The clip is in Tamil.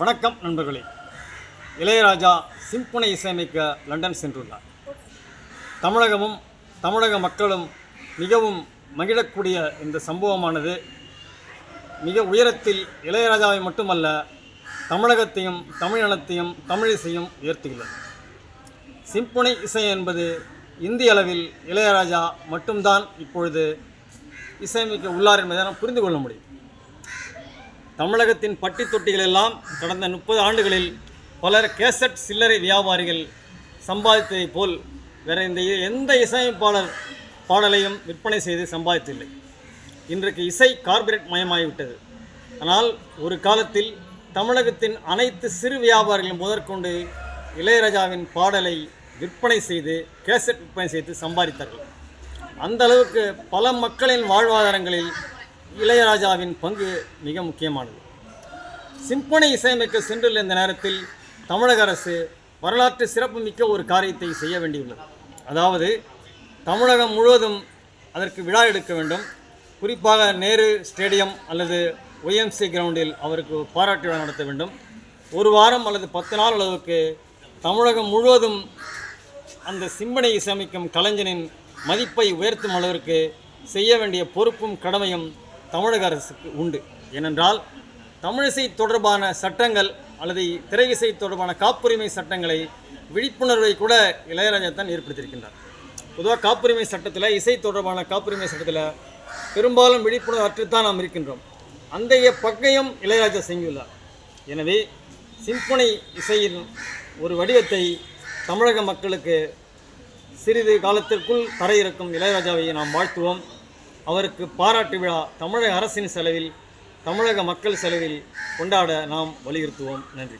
வணக்கம் நண்பர்களே. இளையராஜா சிம்பனை இசையமைக்க லண்டன் சென்றுள்ளார். தமிழகமும் தமிழக மக்களும் மிகவும் மகிழக்கூடிய இந்த சம்பவமானது மிக உயரத்தில் இளையராஜாவை மட்டுமல்ல தமிழகத்தையும் தமிழினத்தையும் தமிழிசையும் உயர்த்துகிறது. சிம்பனை இசை என்பது இந்திய அளவில் இளையராஜா மட்டும்தான் இப்பொழுது இசையமைக்க உள்ளார் என்பதை நாம் புரிந்து கொள்ள முடியும். தமிழகத்தின் பட்டி தொட்டிகள் எல்லாம் கடந்த முப்பது ஆண்டுகளில் பலர் கேசட் சில்லறை வியாபாரிகள் சம்பாதித்ததைப் போல் வேற இந்த எந்த இசையமைப்பாளர் பாடலையும் விற்பனை செய்து சம்பாதித்தில்லை. இன்றைக்கு இசை கார்பரேட் மயமாகிவிட்டது. ஆனால் ஒரு காலத்தில் தமிழகத்தின் அனைத்து சிறு வியாபாரிகளும் முதற்கொண்டு இளையராஜாவின் பாடலை விற்பனை செய்து கேசட் விற்பனை செய்து சம்பாதித்தார்கள். அந்த அளவுக்கு பல மக்களின் வாழ்வாதாரங்களில் இளையராஜாவின் பங்கு மிக முக்கியமானது. சிம்பொனி இசையமைக்க சென்றுள்ள இந்த நேரத்தில் தமிழக அரசு வரலாற்று சிறப்புமிக்க ஒரு காரியத்தை செய்ய வேண்டியுள்ளது. அதாவது தமிழகம் முழுவதும் அதற்கு விழா எடுக்க வேண்டும். குறிப்பாக நேரு ஸ்டேடியம் அல்லது ஒய்எம்சி கிரவுண்டில் அவருக்கு பாராட்டு விழா நடத்த வேண்டும். ஒரு வாரம் அல்லது பத்து நாள் அளவுக்கு தமிழகம் முழுவதும் அந்த சிம்பனை இசையமைக்கும் கலைஞனின் மதிப்பை உயர்த்தும் அளவிற்கு செய்ய வேண்டிய பொறுப்பும் கடமையும் தமிழக அரசுக்கு உண்டு. ஏனென்றால் தமிழிசை தொடர்பான சட்டங்கள் அல்லது திரை இசை தொடர்பான காப்புரிமை சட்டங்களை விழிப்புணர்வை கூட இளையராஜா தான் ஏற்படுத்தியிருக்கின்றார். பொதுவாக காப்புரிமை சட்டத்தில் இசை தொடர்பான காப்புரிமை சட்டத்தில் பெரும்பாலும் விழிப்புணர்வு அற்றுத்தான் நாம் இருக்கின்றோம். அந்த பக்கையும் இளையராஜா செஞ்சுள்ளார். எனவே சிம்பொனி இசையின் ஒரு வடிவத்தை தமிழக மக்களுக்கு சிறிது காலத்திற்குள் தர இருக்கும் இளையராஜாவை நாம் வாழ்த்துவோம். அவருக்கு பாராட்டு விழா தமிழக அரசின் செலவில் தமிழக மக்கள் செலவில் கொண்டாட நாம் வலியுறுத்துவோம். நன்றி.